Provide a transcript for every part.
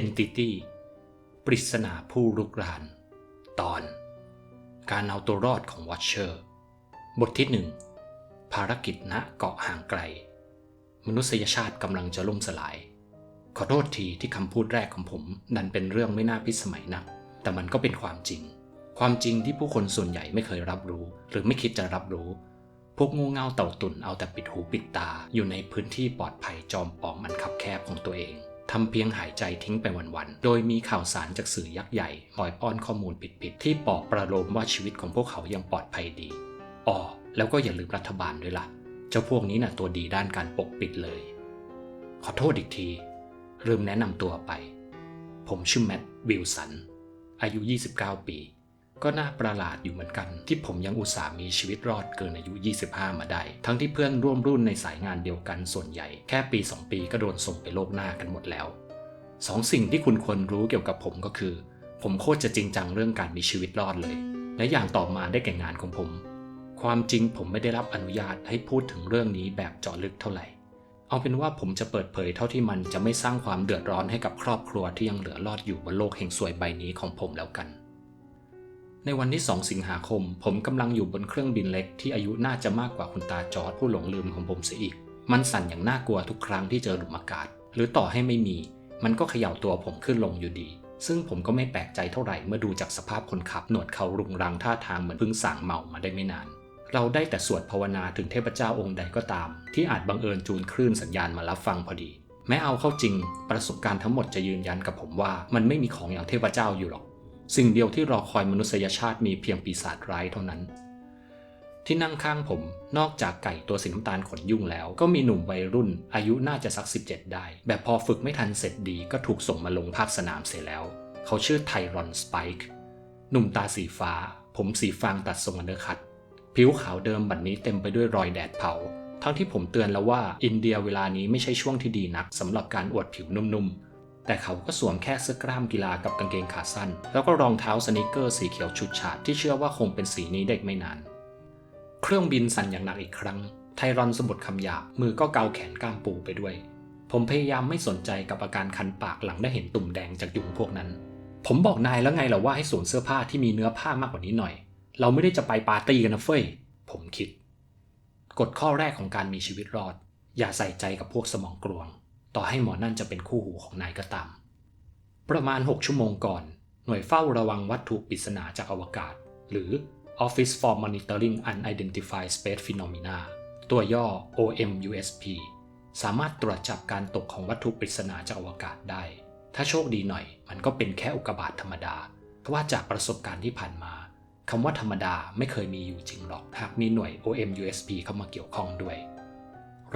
Entity ปริศนาผู้รุกราน ตอน การเอาตัวรอดของ Watcher บทที่หนึ่งภารกิจณเกาะห่างไกล มนุษยชาติกำลังจะล่มสลาย ขอโทษทีที่คำพูดแรกของผมดันเป็นเรื่องไม่น่าพิสมัยนัก แต่มันก็เป็นความจริง ความจริงที่ผู้คนส่วนใหญ่ไม่เคยรับรู้ หรือไม่คิดจะรับรู้ พวกงูเง่าเต่าตุ่นเอาแต่ปิดหูปิดตาอยู่ในพื้นที่ปลอดภัยจอมปลอมมันคับแคบของตัวเอง ทำเพียงหายใจทิ้งไปวันๆ โดยมีข่าวสารจากสื่อยักษ์ใหญ่คอยป้อนข้อมูลผิดๆ ที่ปอบประโลมว่าชีวิตของพวกเขายังปลอดภัยดีอ๋อแล้วก็อย่าลืมรัฐบาลด้วยล่ะ เจ้าพวกนี้น่ะตัวดีด้านการปกปิดเลย ขอโทษอีกที ลืมแนะนำตัวไป ผมชื่อแมดวิลสัน อายุ 29 ปี ก็น่าประหลาดอยู่เหมือนกัน ที่ผมยังอุตส่าห์มีชีวิตรอดเกินอายุ 25 มาได้ ทั้งที่เพื่อนร่วมรุ่นในสายงานเดียวกันส่วนใหญ่ แค่ปี 2 ปีก็โดนส่งไปโลกหน้ากันหมดแล้วสองสิ่งที่คุณควรรู้เกี่ยวกับผมก็คือ ผมโคตรจะจริงจังเรื่องการมีชีวิตรอดเลย และอย่างต่อมาได้แก่งานของผม ความจริงผมไม่ได้รับอนุญาตให้พูดถึงเรื่องนี้แบบเจาะลึกเท่าไหร่ เอาเป็นว่าผมจะเปิดเผยเท่าที่มันจะไม่สร้างความเดือดร้อนให้กับครอบครัวที่ยังเหลือรอดอยู่บนโลกแห่งสวยใบนี้ของผมแล้วกัน ในวันที่ 2 สิงหาคม ผมกำลังอยู่บนเครื่องบินเล็กที่อายุน่าจะมากกว่าคุณตาจอร์ดผู้หลงลืมของผมเสียอีก มันสั่นอย่างน่ากลัวทุกครั้งที่เจอหลุมอากาศ หรือต่อให้ไม่มี มันก็เขย่าตัวผมขึ้นลงอยู่ดี ซึ่งผมก็ไม่แปลกใจเท่าไหร่เมื่อดูจากสภาพคนขับหนวดเขารุงรังท่าทางเหมือนเพิ่งสั่งเมามาได้ไม่นาน เราได้แต่สวดภาวนาถึงเทพเจ้าองค์ใดก็ตาม ที่อาจบังเอิญจูนคลื่นสัญญาณมารับฟังพอดี แม้เอาเข้าจริง ประสบการณ์ทั้งหมดจะยืนยันกับผมว่า มันไม่มีของอย่างเทพเจ้าอยู่หรอก สิ่งเดียวที่รอคอยมนุษยชาติมีเพียงปีศาจร้ายเท่านั้น ที่นั่งข้างผมนอกจากไก่ตัวสีน้ำตาลขนยุ่งแล้ว ก็มีหนุ่มวัยรุ่น อายุน่าจะสัก 17 ได้ แบบพอฝึกไม่ทันเสร็จดีก็ถูกส่งมาลงภาคสนามเสียแล้ว เขาชื่อไทรอนสไปค์หนุ่มตาสีฟ้า ผมสีฟางตัดทรงอันเดอร์คัตผิวขาวเดิมบัดนนี้เต็มไปด้วยรอยแดดเผาทั้งที่ผมเตือนแล้วว่าอินเดียเวลานี้ไม่ใช่ช่วงที่ดีนักสำหรับการอวดผิวนุ่มๆ แต่เขาก็สวมแค่เสื้อกล้ามกีฬากับกางเกงขาสั้น แล้วก็รองเท้าสนิเกอร์สีเขียวชุดฉาดที่เชื่อว่าคงเป็นสีนี้เด็กไม่นาน เครื่องบินสั่นอย่างหนักอีกครั้ง ไทรอนสะบดคำหยาบมือก็เกาแขนกล้ามปูไปด้วย ผมพยายามไม่สนใจกับอาการคันปากหลังได้เห็นตุ่มแดงจากยุงพวกนั้น ผมบอกนายแล้วไงล่ะว่าให้สวมเสื้อผ้าที่มีเนื้อผ้ามากกว่านี้หน่อย เราไม่ได้จะไปปาร์ตี้กันนะเฟ้ยผมคิดกฎข้อแรกของการมีชีวิตรอด อย่าใส่ใจกับพวกสมองกลวง ต่อให้หมอนั่นจะเป็นคู่หูของนายก็ตาม ประมาณ 6 ชั่วโมงก่อน หน่วยเฝ้าระวังวัตถุปริศนาจากอวกาศ หรือ Office for Monitoring Unidentified Space Phenomena ตัวย่อ OMUSP สามารถตรวจจับการตกของวัตถุปริศนาจากอวกาศได้ ถ้าโชคดีหน่อยมันก็เป็นแค่อุกกาบาตธรรมดา เพราะว่าจากประสบการณ์ที่ผ่านมาคำว่าธรรมดาไม่เคยมีอยู่จริงหรอก หากมีหน่วย OMUSP เข้ามาเกี่ยวข้องด้วย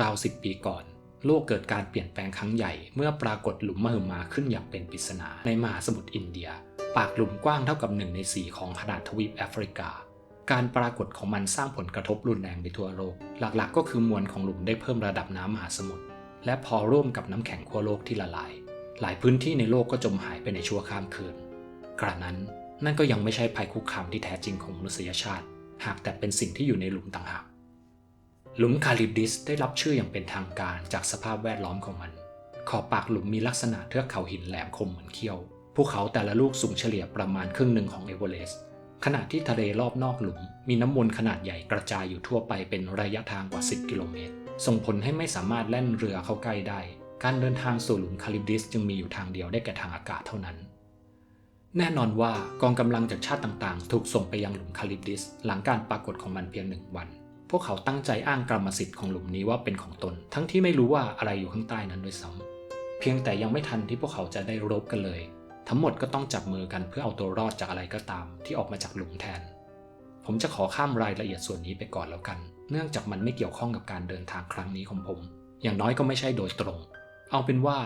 ราวสิบปีก่อน โลกเกิดการเปลี่ยนแปลงครั้งใหญ่เมื่อปรากฏหลุมมหึมาขึ้นอย่างเป็นปริศนาในมหาสมุทรอินเดีย ปากหลุมกว้างเท่ากับหนึ่งในสี่ของขนาดทวีปแอฟริกา การปรากฏของมันสร้างผลกระทบรุนแรงไปทั่วโลก หลักๆ ก็คือมวลของหลุมได้เพิ่มระดับน้ำมหาสมุทรและพอร่วมกับน้ำแข็งขั้วโลกที่ละลาย หลายพื้นที่ในโลกก็จมหายไปในชั่วข้ามคืน กระนั้นนั่นก็ยังไม่ใช่ภัยคุกคามที่แท้จริงของมนุษยชาติ หากแต่เป็นสิ่งที่อยู่ในหลุมต่างหาก หลุมคาลิบดิสได้รับชื่ออย่างเป็นทางการจากสภาพแวดล้อมของมัน ขอบปากหลุมมีลักษณะเทือกเขาหินแหลมคมเหมือนเขี้ยว ภูเขาแต่ละลูกสูงเฉลี่ยประมาณครึ่งหนึ่งของเอเวอเรสต์ขณะที่ทะเลรอบนอกหลุม มีน้ำมนต์ขนาดใหญ่กระจายอยู่ทั่วไปเป็นระยะทางกว่า 10 กิโลเมตร ส่งผลให้ไม่สามารถแล่นเรือเข้าใกล้ได้ การเดินทางสู่หลุมคาลิบดิสจึงมีอยู่ทางเดียวได้แก่ทางอากาศเท่านั้น แน่นอนว่ากองกำลังจากชาติต่างๆ ถูกส่งไปยังหลุมคาลิบดิส หลังการปรากฏของมันเพียงหนึ่งวัน พวกเขาตั้งใจอ้างกรรมสิทธิ์ของหลุมนี้ว่าเป็นของตน ทั้งที่ไม่รู้ว่าอะไรอยู่ข้างใต้นั้นด้วยซ้ำเพียงแต่ยังไม่ทันที่พวกเขาจะได้รบกันเลย ทั้งหมดก็ต้องจับมือกันเพื่อเอาตัวรอดจากอะไรก็ตาม ที่ออกมาจากหลุมแทน ผมจะขอข้ามรายละเอียดส่วนนี้ไปก่อนแล้วกัน เนื่องจากมันไม่เกี่ยวข้องกับการเดินทางครั้งนี้ของผม อย่างน้อยก็ไม่ใช่โดยตรง เอาเป็นว่า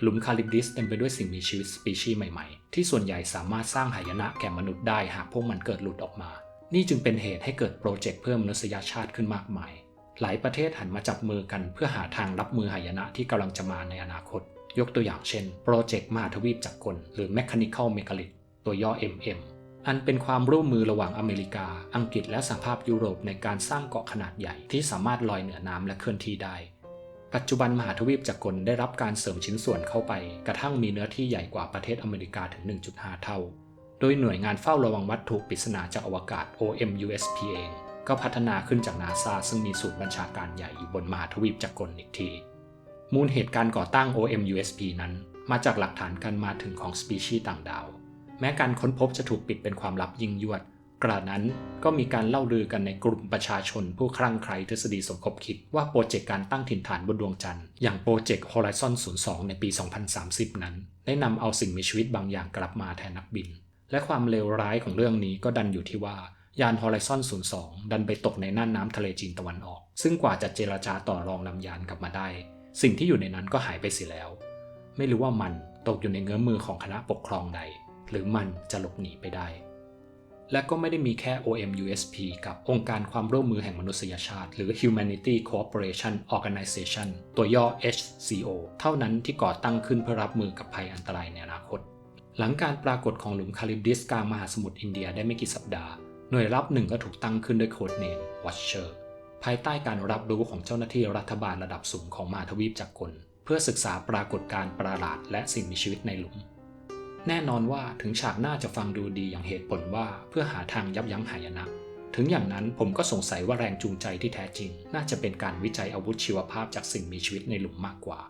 หลุมคาลิบดิสเต็มไปด้วยสิ่งมีชีวิตสปีชีส์ใหม่ ๆ ที่ส่วนใหญ่สามารถสร้างหายนะแก่มนุษย์ได้หากพวกมันเกิดหลุดออกมา นี่จึงเป็นเหตุให้เกิดโปรเจกต์เพื่อมนุษยชาติขึ้นมากมาย หลายประเทศหันมาจับมือกันเพื่อหาทางรับมือหายนะที่กำลังจะมาในอนาคต ยกตัวอย่างเช่น โปรเจกต์มหาทวีปจักรกล หรือ Mechanical Megalith ตัวย่อ MM อันเป็นความร่วมมือระหว่างอเมริกา อังกฤษและสหภาพยุโรปในการสร้างเกาะขนาดใหญ่ที่สามารถลอยเหนือน้ำและเคลื่อนที่ได้ ปัจจุบันมหาทวีปจักรกลได้รับการเสริมชิ้นส่วนเข้าไป กระทั่งมีเนื้อที่ใหญ่กว่าประเทศอเมริกาถึง 1.5 เท่า โดยหน่วยงานเฝ้าระวังวัตถุปริศนาจากอวกาศ OMUSP เองก็พัฒนาขึ้นจากนาซาซึ่งมีศูนย์บัญชาการใหญ่อยู่บนมหาทวีปจักรอีกที มูลเหตุการก่อตั้ง OMUSP นั้นมาจากหลักฐานการมาถึงของสปีชีส์ต่างดาว แม้การค้นพบจะถูกปิดเป็นความลับยิ่งยวด กระนั้นก็มีการเล่าลือกันในกลุ่มประชาชนผู้คลั่งไคล้ทฤษฎีสมคบคิดว่าโปรเจกต์การตั้งถิ่นฐานบนดวงจันทร์อย่างโปรเจกต์ Horizon 02 ในปี 2030 นั้น ได้นำเอาสิ่งมีชีวิตบางอย่างกลับมาแทนนักบิน และความเลวร้ายของเรื่องนี้ก็ดันอยู่ที่ว่ายาน Horizon 02 ดันไปตกในน่านน้ำทะเลจีนตะวันออก ซึ่งกว่าจะเจรจาต่อรองนำยานกลับมาได้ สิ่งที่อยู่ในนั้นก็หายไปเสียแล้ว ไม่รู้ว่ามันตกอยู่ในเงื้อมือของคณะปกครองใด หรือมันจะหลบหนีไปได้ และก็ไม่ได้มีแค่ OMUSP กับองค์การความร่วมมือแห่งมนุษยชาติ หรือ Humanity Cooperation Organization ตัวย่อ HCO เท่านั้นที่ก่อตั้งขึ้นเพื่อรับมือกับภัยอันตรายในอนาคต หลังการปรากฏของหลุมคาลิบดิสกลางมหาสมุทรอินเดียได้ไม่กี่สัปดาห์ หน่วยรับหนึ่งก็ถูกตั้งขึ้นด้วยโค้ดเนม Watcher ภายใต้การรับรู้ของเจ้าหน้าที่รัฐบาลระดับสูงของมหาทวีปจักรเพื่อศึกษาปรากฏการณ์ประหลาดและสิ่งมีชีวิตในหลุม แน่นอนว่าถึงฉากหน้าจะฟังดูดีอย่างเหตุผลว่าเพื่อหาทางยับยั้งหายนะถึงอย่างนั้นผมก็สงสัยว่าแรงจูงใจที่แท้จริง น่าจะเป็นการวิจัยอาวุธชีวภาพจากสิ่งมีชีวิตในหลุมมากกว่า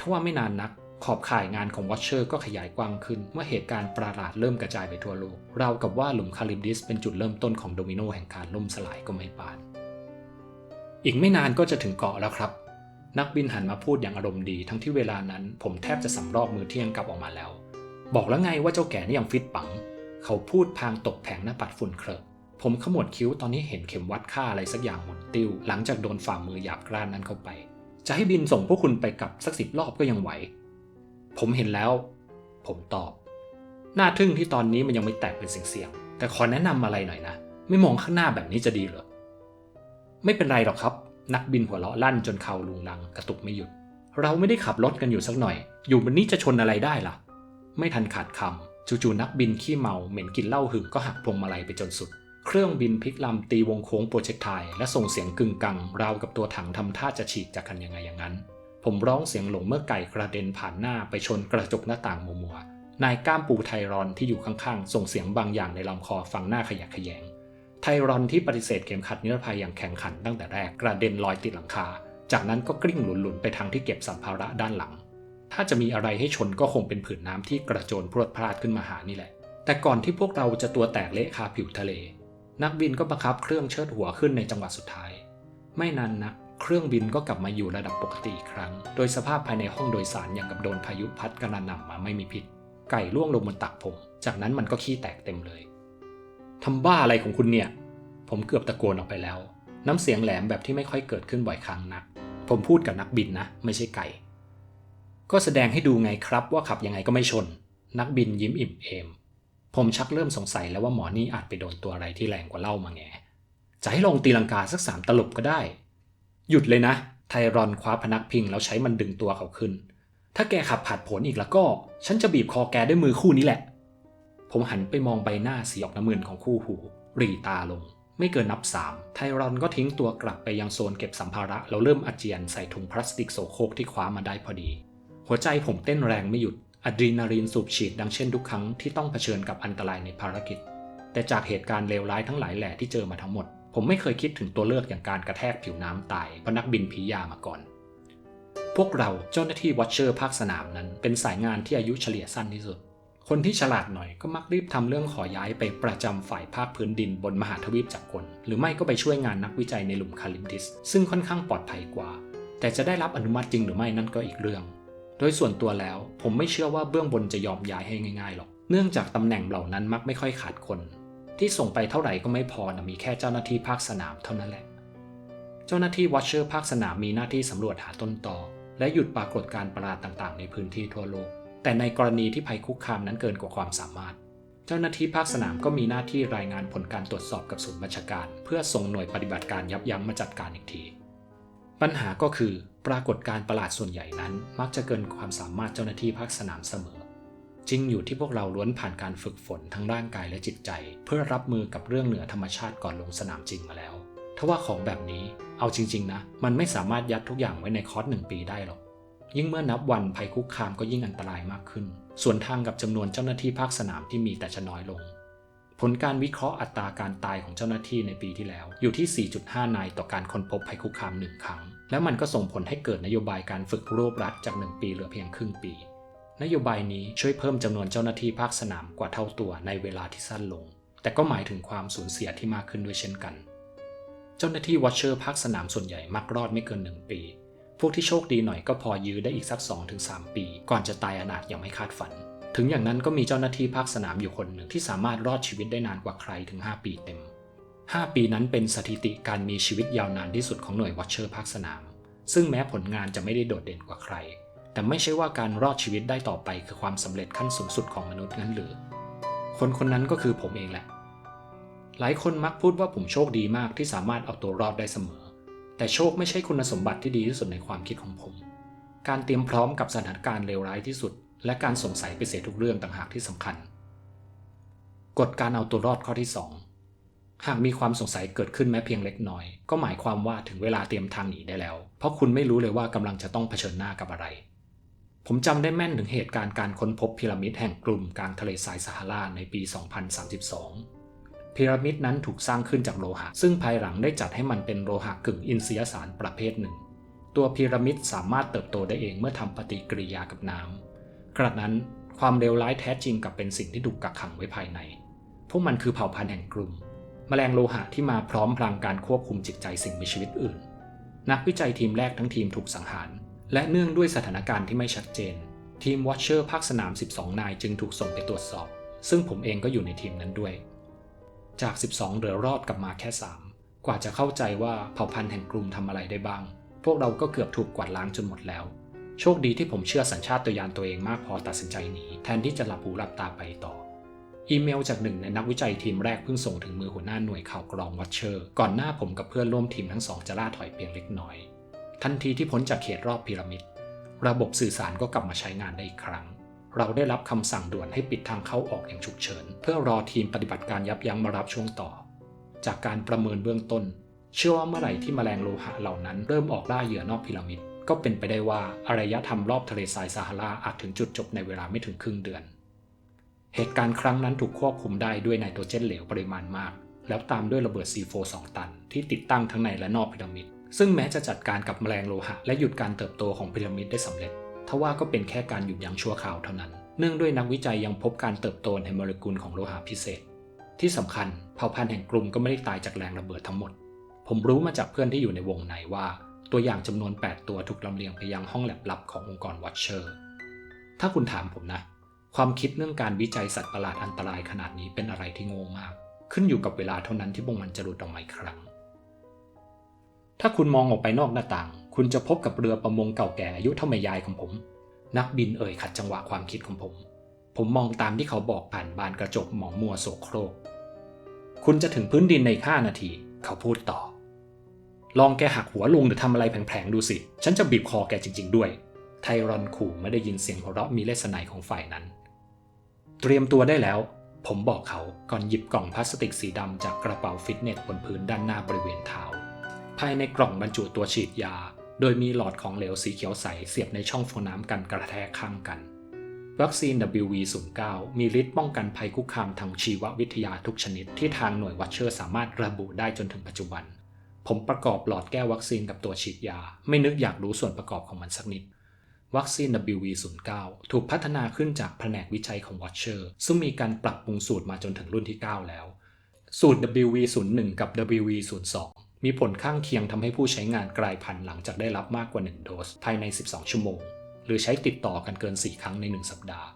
ทว่าไม่นานนัก ขอบข่ายงานของวอชเชอร์ก็ขยายกว้างขึ้น เมื่อเหตุการณ์ประหลาดเริ่มกระจายไปทั่วโลก เรากับว่าหลุมคาลิบดิสเป็นจุดเริ่มต้นของโดมิโนแห่งการล่มสลายก็ไม่ปาน อีกไม่นานก็จะถึงเกาะแล้วครับ นักบินหันมาพูดอย่างอารมณ์ดีทั้งที่เวลานั้น ผมแทบจะสำรอกมือเที่ยงกลับออกมาแล้ว บอกแล้วไงว่าเจ้าแก่นี่ยังฟิตปัง เขาพูดพางตกแผงหน้าปัดฝุ่นเคลอะผมขมวดคิ้วตอนนี้เห็นเข็มวัดค่าอะไรสักอย่างหมุนติ้วหลังจากโดนฝ่ามือหยาบกร้านนั้นเข้าไป จะให้บินส่งพวกคุณไปกลับสักสิบรอบก็ยังไหว ผมเห็นแล้ว ผมตอบน่าทึ่งที่ตอนนี้มันยังไม่แตกเป็นเสียงๆแต่ขอแนะนำอะไรหน่อยนะ ไม่มองข้างหน้าแบบนี้จะดีเหรอ ไม่เป็นไรหรอกครับ นักบินหัวเราะลั่นจนเข่าลุงลังกระตุกไม่หยุด เราไม่ได้ขับรถกันอยู่สักหน่อย อยู่บนนี้จะชนอะไรได้ล่ะ ไม่ทันขาดคำจู่ๆนักบินขี้เมาเหม็นกินเหล้าหึงก็หักพวงมาลัยไปจนสุดเครื่องบินพลิกลำตีวงโค้งโปรเจกไทล์และส่งเสียงกึ่งกัง ราวกับตัวถังทำท่าจะฉีกจากกันยังไงอย่างนั้น ผมร้องเสียงหลงเมื่อไก่กระเด็นผ่านหน้าไปชนกระจกหน้าต่างมัวๆนายก้ามปูไทรอนที่อยู่ข้างๆ ส่งเสียงบางอย่างในลำคอฟังหน้าขยะแขยง ไทรอนที่ปฏิเสธเข็มขัดนิรภัยอย่างแข็งขันตั้งแต่แรกกระเด็นลอยติดหลังคา จากนั้นก็กลิ้งหลุนๆ ไปทางที่เก็บสัมภาระด้านหลัง ถ้าจะมีอะไรให้ชนก็คงเป็นผืนน้ำที่กระโจนพรวดพลาดขึ้นมาหานี่แหละ แต่ก่อนที่พวกเราจะตัวแตกเละคาผิวทะเล นักบินก็บังคับเครื่องเชิดหัวขึ้นในจังหวะสุดท้าย ไม่นานนัก เครื่องบินก็กลับมาอยู่ระดับปกติอีกครั้ง โดยสภาพภายในห้องโดยสารอย่างกับโดนพายุพัดกระหน่ำมาไม่มีพิษ ไก่ล่วงลงบนตักผม จากนั้นมันก็ขี้แตกเต็มเลย ทำบ้าอะไรของคุณเนี่ย ผมเกือบตะโกนออกไปแล้ว น้ำเสียงแหลมแบบที่ไม่ค่อยเกิดขึ้นบ่อยครั้งนัก ผมพูดกับนักบินนะ ไม่ใช่ไก่ ก็แสดงให้ดูไงครับว่าขับยังไงก็ไม่ชน นักบินยิ้มอิ่มเอม ผมชักเริ่มสงสัยแล้วว่าหมอนี่อาจไปโดนตัวอะไรที่แรงกว่าเล่ามาแงจะให้ลองตีลังกาสักสามตลบก็ได้ หยุดเลยนะ ไทรอนคว้าพนักพิงแล้วใช้มันดึงตัวเขาขึ้น ถ้าแกขับผัดผลอีกแล้วก็ ฉันจะบีบคอแกด้วยมือคู่นี้แหละ ผมหันไปมองใบหน้าสีออกน้ำมึนของคู่หู รีตาลง ไม่เกินนับสามไทรอนก็ทิ้งตัวกลับไปยังโซนเก็บสัมภาระแล้วเริ่มอาเจียนใส่ถุงพลาสติกโสโครกที่คว้ามาได้พอดี หัวใจผมเต้นแรงไม่หยุดอะดรีนาลีนสูบฉีดดังเช่นทุกครั้งที่ต้องเผชิญกับอันตรายในภารกิจ แต่จากเหตุการณ์เลวร้ายทั้งหลายแหล่ที่เจอมาทั้งหมด ผมไม่เคยคิดถึงตัวเลือกอย่างการกระแทกผิวน้ำตายเพราะนักบินผียามาก่อน พวกเราเจ้าหน้าที่วอชเชอร์ภาคสนามนั้น เป็นสายงานที่อายุเฉลี่ยสั้นที่สุด คนที่ฉลาดหน่อยก็มักรีบทำเรื่องขอย้ายไปประจำฝ่ายภาคพื้นดินบนมหาทวีปจักรหรือไม่ก็ไปช่วยงานนักวิจัยในหลุมคาลิมดิส ซึ่งค่อนข้างปลอดภัยกว่า แต่จะได้รับอนุมัติจริงหรือไม่นั่นก็อีกเรื่อง โดยส่วนตัวแล้วผมไม่เชื่อว่าเบื้องบนจะยอมย้ายให้ง่ายๆหรอก เนื่องจากตำแหน่งเหล่านั้นมักไม่ค่อยขาดคน ที่ส่งไปเท่าไหร่ก็ไม่พอนะมีแค่เจ้าหน้าที่ภาคสนามเท่านั้นแหละ เจ้าหน้าที่วอชเชอร์ภาคสนามมีหน้าที่สำรวจหาต้นตอ และหยุดปรากฏการณ์ประหลาดต่างๆ ในพื้นที่ทั่วโลก แต่ในกรณีที่ภัยคุกคามนั้นเกินกว่าความสามารถ เจ้าหน้าที่ภาคสนามก็มีหน้าที่รายงานผลการตรวจสอบกับศูนย์บัญชาการ เพื่อส่งหน่วยปฏิบัติการยับยั้งมาจัดการอีกที ปัญหาก็คือปรากฏการณ์ประหลาดส่วนใหญ่นั้น มักจะเกินความสามารถเจ้าหน้าที่ภาคสนามเสมอ จริงอยู่ที่พวกเราล้วนผ่านการฝึกฝนทั้งร่างกายและจิตใจ เพื่อรับมือกับเรื่องเหนือธรรมชาติก่อนลงสนามจริงมาแล้วทว่าของแบบนี้เอาจริง ๆ นะ มันไม่สามารถยัดทุกอย่างไว้ในคอร์สหนึ่งปีได้หรอก ยิ่งเมื่อนับวันภัยคุกคามก็ยิ่งอันตรายมากขึ้น ส่วนทางกับจำนวนเจ้าหน้าที่ภาคสนามที่มีแต่จะน้อยลง ผลการวิเคราะห์อัตราการตายของเจ้าหน้าที่ในปีที่แล้ว อยู่ที่ 4.5 นายต่อการค้นพบภัยคุกคามหนึ่งครั้ง แล้วมันก็ส่งผลให้เกิดนโยบายการฝึกรวบรัดจาก 1 ปีเหลือเพียงครึ่งปี นโยบายนี้ช่วยเพิ่มจำนวนเจ้าหน้าที่ภาคสนามกว่าเท่าตัวในเวลาที่สั้นลง แต่ก็หมายถึงความสูญเสียที่มากขึ้นด้วยเช่นกัน เจ้าหน้าที่วอชเชอร์ภาคสนามส่วนใหญ่มักรอดไม่เกิน 1 ปี พวกที่โชคดีหน่อยก็พอยื้อได้อีกสัก 2-3 ปี ก่อนจะตายอนาถอย่างไม่คาดฝัน ถึงอย่างนั้นก็มีเจ้าหน้าที่ภาคสนามอยู่คนหนึ่งที่สามารถรอดชีวิตได้นานกว่าใครถึง 5 ปีเต็ม 5 ปีนั้นเป็นสถิติการมีชีวิตยาวนานที่สุดของหน่วยวอชเชอร์ภาคสนาม ซึ่งแม้ผลงานจะไม่ได้โดดเด่นกว่าใคร แต่ไม่ใช่ว่าการรอดชีวิตได้ต่อไปคือความสำเร็จขั้นสูงสุดของมนุษย์งั้นหรือ คนคนนั้นก็คือผมเองแหละ หลายคนมักพูดว่าผมโชคดีมากที่สามารถเอาตัวรอดได้เสมอ แต่โชคไม่ใช่คุณสมบัติที่ดีที่สุดในความคิดของผม การเตรียมพร้อมกับสถานการณ์เลวร้ายที่สุด และการสงสัยไปเสียทุกเรื่องต่างหากที่สำคัญ กฎการเอาตัวรอดข้อที่ 2 หากมีความสงสัยเกิดขึ้นแม้เพียงเล็กน้อย ก็หมายความว่าถึงเวลาเตรียมทางหนีได้แล้ว เพราะคุณไม่รู้เลยว่ากำลังจะต้องเผชิญหน้ากับอะไร ผมจำได้แม่นถึงเหตุการณ์การค้นพบพีระมิดแห่งกลุ่มกลางทะเลทรายซาฮาราในปี 2032 พีระมิดนั้นถูกสร้างขึ้นจากโลหะ ซึ่งภายหลังได้จัดให้มันเป็นโลหะกึ่งอินทรียสารประเภทหนึ่ง ตัวพีระมิดสามารถเติบโตได้เองเมื่อทำปฏิกิริยากับน้ำกระนั้นความเลวร้ายแท้จริงกับเป็นสิ่งที่ถูกกักขังไว้ภายใน พวกมันคือเผ่าพันธุ์แห่งกลุ่ม แมลงโลหะที่มาพร้อมพลังการควบคุมจิตใจสิ่งมีชีวิตอื่น นักวิจัยทีมแรกทั้งทีมถูกสังหาร และเนื่องด้วยสถานการณ์ที่ไม่ชัดเจน ทีมวอชเชอร์ภาคสนาม 12 นายจึงถูกส่งไปตรวจสอบ ซึ่งผมเองก็อยู่ในทีมนั้นด้วย จาก 12 เหลือรอดกลับมาแค่ 3 กว่าจะเข้าใจว่าเผ่าพันธุ์แห่งกลุ่มทำอะไรได้บ้าง พวกเราก็เกือบถูกกวาดล้างจนหมดแล้ว โชคดีที่ผมเชื่อสัญชาตญาณตัวเองมากพอตัดสินใจหนีแทนที่จะหลับหูหลับตาไปต่ออีเมลจากหนึ่งในนักวิจัยทีมแรกเพิ่งส่งถึงมือหัวหน้าหน่วยข่าวกรองวัชเชอร์ ก่อนหน้าผมกับเพื่อนร่วมทีมทั้งสองจะล่าถอยเพียงเล็กน้อย ทันทีที่พ้นจากเขตรอบพีระมิด ระบบสื่อสารก็กลับมาใช้งานได้อีกครั้ง เราได้รับคำสั่งด่วนให้ปิดทางเข้าออกอย่างฉุกเฉิน เพื่อรอทีมปฏิบัติการยับยั้งมารับช่วงต่อ จากการประเมินเบื้องต้น เชื่อว่าเมื่อไหร่ที่แมลงโลหะเหล่านั้นเริ่มออกล่าเหยื่อนอกพีระมิด ก็เป็นไปได้ว่าอารยธรรมรอบทะเลทรายซาฮาราอาจถึงจุดจบในเวลาไม่ถึงครึ่งเดือน เหตุการณ์ครั้งนั้นถูกควบคุมได้ด้วยไนโตรเจนเหลวปริมาณมาก แล้วตามด้วยระเบิด C4 2ตัน ที่ติดตั้งทั้งในและนอกพีระมิด ซึ่งแม้จะจัดการกับแมลงโลหะ และหยุดการเติบโตของพีระมิดได้สำเร็จทว่าก็เป็นแค่การหยุดยั้งชั่วคราวเท่านั้น เนื่องด้วยนักวิจัยยังพบการเติบโตในโมเลกุลของโลหะพิเศษ ที่สำคัญเผ่าพันธุ์แห่งกลุ่มก็ไม่ได้ตายจากแรงระเบิดทั้งหมด ผมรู้มาจากเพื่อนที่อยู่ในวงในว่า ตัวอย่างจำนวน 8 ตัวถูกลำเลียงไปยังห้องแลบลับขององค์กรวอชเชอร์ ถ้าคุณถามผมนะ ความคิดเรื่องการวิจัยสัตว์ประหลาดอันตรายขนาดนี้เป็นอะไรที่โง่มาก ขึ้นอยู่กับเวลาเท่านั้นที่พวกมันจะหลุดออกมาอีกครั้ง ถ้าคุณมองออกไปนอกหน้าต่าง คุณจะพบกับเรือประมงเก่าแก่อายุเท่าแม่ยายของผม นักบินเอ่ยขัดจังหวะความคิดของผม ผมมองตามที่เขาบอกผ่านบานกระจกหมองมัวโสโครก คุณจะถึงพื้นดินในห้านาที เขาพูดต่อ ลองแกหักหัวลงหรือทำอะไรแผลงๆดูสิ ฉันจะบีบคอแกจริง ๆ ด้วย ไทรอนขู่ไม่ได้ยินเสียงหัวเราะมีเลสไนของฝ่ายนั้น เตรียมตัวได้แล้ว ผมบอกเขาก่อนหยิบกล่องพลาสติกสีดำจากกระเป๋าฟิตเนสบนพื้นด้านหน้าบริเวณเท้า ภายในกล่องบรรจุตัวฉีดยา โดยมีหลอดของเหลวสีเขียวใสเสียบในช่องฟองน้ำกันกระแทกข้างกัน วัคซีน WV09 มีฤทธิ์ป้องกันภัยคุกคามทางชีววิทยาทุกชนิดที่ทางหน่วยวัชเชอร์สามารถระบุได้จนถึงปัจจุบัน ผมประกอบหลอดแก้วัคซีนกับตัวฉีดยา ไม่นึกอยากรู้ส่วนประกอบของมันสักนิดวัคซีน WV09 ถูกพัฒนาขึ้นจากแผนกวิจัยของ Watcher ซึ่งมีการปรับปรุงสูตรมาจนถึงรุ่นที่ 9 แล้ว สูตร WV01 กับ WV02 มีผลข้างเคียงทำให้ผู้ใช้งานกลายพันธุ์หลังจากได้รับมากกว่า 1 โดส ภายใน 12 ชั่วโมง หรือใช้ติดต่อกันเกิน 4 ครั้งใน 1 สัปดาห์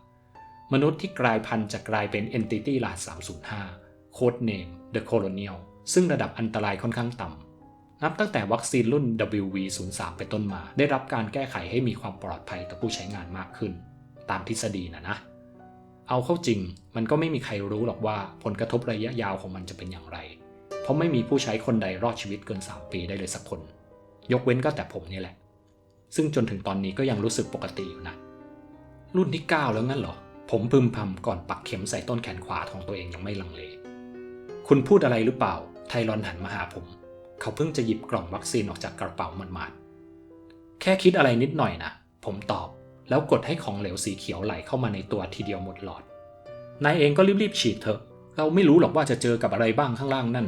มนุษย์ที่กลายพันธุ์จะกลายเป็น Entity รหัส305 Code Name The Colonial ซึ่งระดับอันตรายค่อนข้างต่ำ นับตั้งแต่วัคซีนรุ่น WV03 ไปต้นมา ได้รับการแก้ไขให้มีความปลอดภัยต่อผู้ใช้งานมากขึ้น ตามทฤษฎีนะนะ เอาเข้าจริง มันก็ไม่มีใครรู้หรอกว่าผลกระทบระยะยาวของมันจะเป็นอย่างไร ราะไม่มีผู้ใช้คนใดรอดชีวิตเกิน 3 ปีได้เลยสักคน ยกเว้นก็แต่ผมนี่แหละ ซึ่งจนถึงตอนนี้ก็ยังรู้สึกปกติอยู่นะ รุ่นที่ 9 แล้วงั้นเหรอ ผมพึมพำก่อนปักเข็มใส่ต้นแขนขวาของตัวเองยังไม่ลังเล คุณพูดอะไรหรือเปล่า ไทรอนหันมาหาผม เขาเพิ่งจะหยิบกล่องวัคซีนออกจากกระเป๋าหมาดแค่คิดอะไรนิดหน่อยนะ ผมตอบ แล้วกดให้ของเหลวสีเขียวไหลเข้ามาในตัวทีเดียวหมดหลอด นายเองก็รีบๆฉีดเถอะ เราไม่รู้หรอกว่าจะเจอกับอะไรบ้างข้างล่างนั่น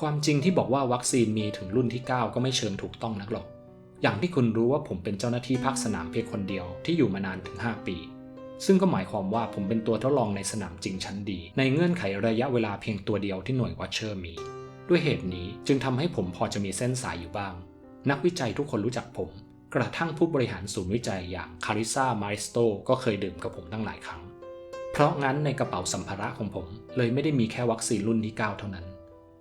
ความจริงที่บอกว่าวัคซีนมีถึงรุ่นที่ 9 ก็ไม่เชิงถูกต้องนักหรอก อย่างที่คุณรู้ว่าผมเป็นเจ้าหน้าที่ภาคสนามเพียงคนเดียวที่อยู่มานานถึง 5 ปี ซึ่งก็หมายความว่าผมเป็นตัวทดลองในสนามจริงชั้นดี ในเงื่อนไขระยะเวลาเพียงตัวเดียวที่หน่วยวัชเชอร์มี ด้วยเหตุนี้จึงทำให้ผมพอจะมีเส้นสายอยู่บ้าง นักวิจัยทุกคนรู้จักผม กระทั่งผู้บริหารศูนย์วิจัยอย่างคาริซามาริสโตก็เคยดื่มกับผมตั้งหลายครั้ง เพราะงั้นในกระเป๋าสัมภาระของผมเลยไม่ได้มีแค่วัคซีนรุ่นที่ 9 เท่านั้น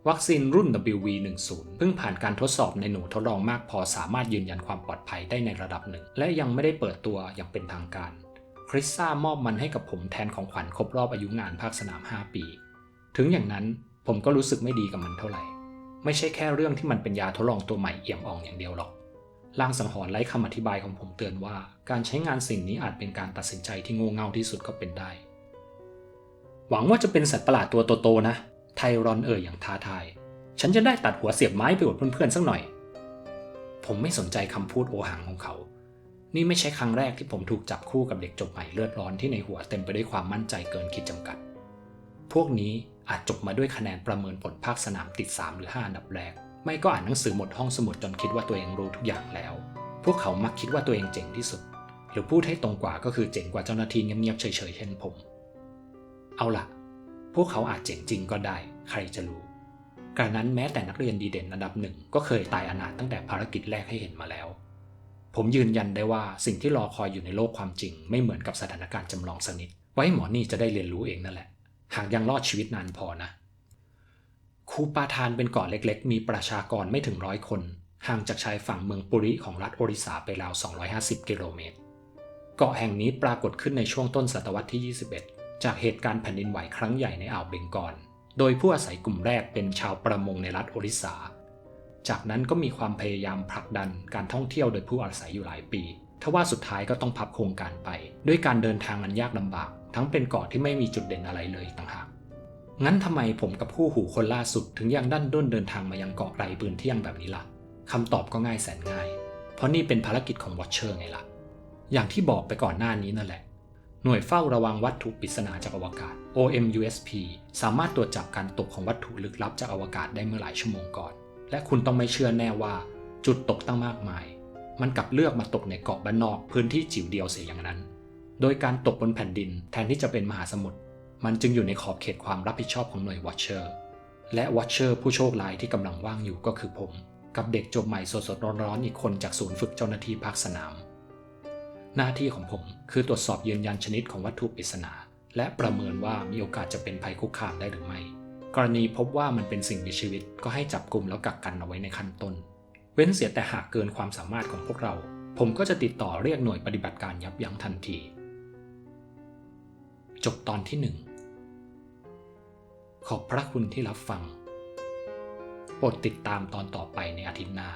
วัคซีนรุ่น WV10 เพิ่งผ่านการทดสอบในหนูทดลองมากพอสามารถยืนยันความปลอดภัยได้ในระดับหนึ่ง และยังไม่ได้เปิดตัวอย่างเป็นทางการ คริสซ่ามอบมันให้กับผมแทนของขวัญครบรอบอายุงานภาคสนาม 5 ปี ถึงอย่างนั้นผมก็รู้สึกไม่ดีกับมันเท่าไหร่ ไม่ใช่แค่เรื่องที่มันเป็นยาทดลองตัวใหม่เอี่ยมอ่องอย่างเดียวหรอกลางสังหรณ์ไร้คำอธิบายของผมเตือนว่า การใช้งานสิ่งนี้อาจเป็นการตัดสินใจที่โง่เง่าที่สุดก็เป็นได้ หวังว่าจะเป็นสัตว์ประหลาดตัวโตๆนะ ไทรอนเอ่ยอย่างท้าทาย ฉันจะได้ตัดหัวเสียบไม้ไปอวดเพื่อนๆสักหน่อย ผมไม่สนใจคำพูดโอหังของเขา นี่ไม่ใช่ครั้งแรกที่ผมถูกจับคู่กับเด็กจบใหม่เลือดร้อนที่ในหัวเต็มไปด้วยความมั่นใจเกินขีดจำกัด พวกนี้อาจจบมาด้วยคะแนนประเมินผลภาคสนามติด 3 หรือ 5 อันดับแรก ไม่ก็อ่านหนังสือหมดห้องสมุดจนคิดว่าตัวเองรู้ทุกอย่างแล้ว พวกเขามักคิดว่าตัวเองเจ๋งที่สุด หรือพูดให้ตรงกว่าก็คือเจ๋งกว่าเจ้าหน้าที่เงียบๆเฉยๆเช่นผม เอาล่ะ พวกเขาอาจเจ๋งจริงก็ได้ ใครจะรู้กระนั้นแม้แต่นักเรียนดีเด่นอันดับหนึ่งก็เคยตายอนาถตั้งแต่ภารกิจแรกให้เห็นมาแล้ว ผมยืนยันได้ว่าสิ่งที่รอคอยอยู่ในโลกความจริง ไม่เหมือนกับสถานการณ์จำลองสนิท ไว้หมอนี่จะได้เรียนรู้เองนั่นแหละ หากยังรอดชีวิตนานพอนะคูปาทานเป็นเกาะเล็กๆ มีประชากรไม่ถึงร้อยคน ห่างจากชายฝั่งเมืองปุริของรัฐโอริสาไปราว 250 กิโลเมตร เกาะแห่งนี้ปรากฏขึ้นในช่วงต้นศตวรรษที่ 21 จากเหตุการณ์แผ่นดินไหวครั้งใหญ่ในอ่าวเบงกอล โดยผู้อาศัยกลุ่มแรกเป็นชาวประมงในรัฐโอริสา จากนั้นก็มีความพยายามผลักดันการท่องเที่ยวโดยผู้อาศัยอยู่หลายปี ทว่าสุดท้ายก็ต้องพับโครงการไป ด้วยการเดินทางอันยากลำบาก ทั้งเป็นเกาะที่ไม่มีจุดเด่นอะไรเลยต่างหาก งั้นทำไมผมกับผู้หูคนล่าสุดถึงยังดันด้นเดินทางมายังเกาะไรปืนเที่ยงแบบนี้ล่ะคำตอบก็ง่ายแสนง่าย เพราะนี่เป็นภารกิจของวอชเชอร์ไงล่ะ อย่างที่บอกไปก่อนหน้านี้นั่นแหละ หน่วยเฝ้าระวังวัตถุปริศนาจากอวกาศ OMUSP สามารถตรวจจับการตกของวัตถุลึกลับจากอวกาศได้เมื่อหลายชั่วโมงก่อน และคุณต้องไม่เชื่อแน่ว่า จุดตกตั้งมากมาย มันกลับเลือกมาตกในเกาะบ้านนอกพื้นที่จิ๋วเดียวเสียอย่างนั้น โดยการตกบนแผ่นดินแทนที่จะเป็นมหาสมุทร มันจึงอยู่ในขอบเขตความรับผิดชอบของหน่วยวอชเชอร์ และวอชเชอร์ผู้โชคร้ายที่กำลังว่างอยู่ก็คือผม กับเด็กจบใหม่สดๆร้อนๆอีกคนจากศูนย์ฝึกเจ้าหน้าที่ภาคสนาม หน้าที่ของผมคือตรวจสอบยืนยันชนิดของวัตถุปริศนา และประเมินว่ามีโอกาสจะเป็นภัยคุกคามได้หรือไม่ กรณีพบว่ามันเป็นสิ่งมีชีวิตก็ให้จับกลุ่มแล้วกักกันเอาไว้ในขั้นต้น เว้นเสียแต่หากเกินความสามารถของพวกเรา ผมก็จะติดต่อเรียกหน่วยปฏิบัติการยับยั้งทันที จบตอนที่หนึ่งขอบพระคุณที่รับฟัง โปรดติดตามตอนต่อไปในอาทิตย์หน้า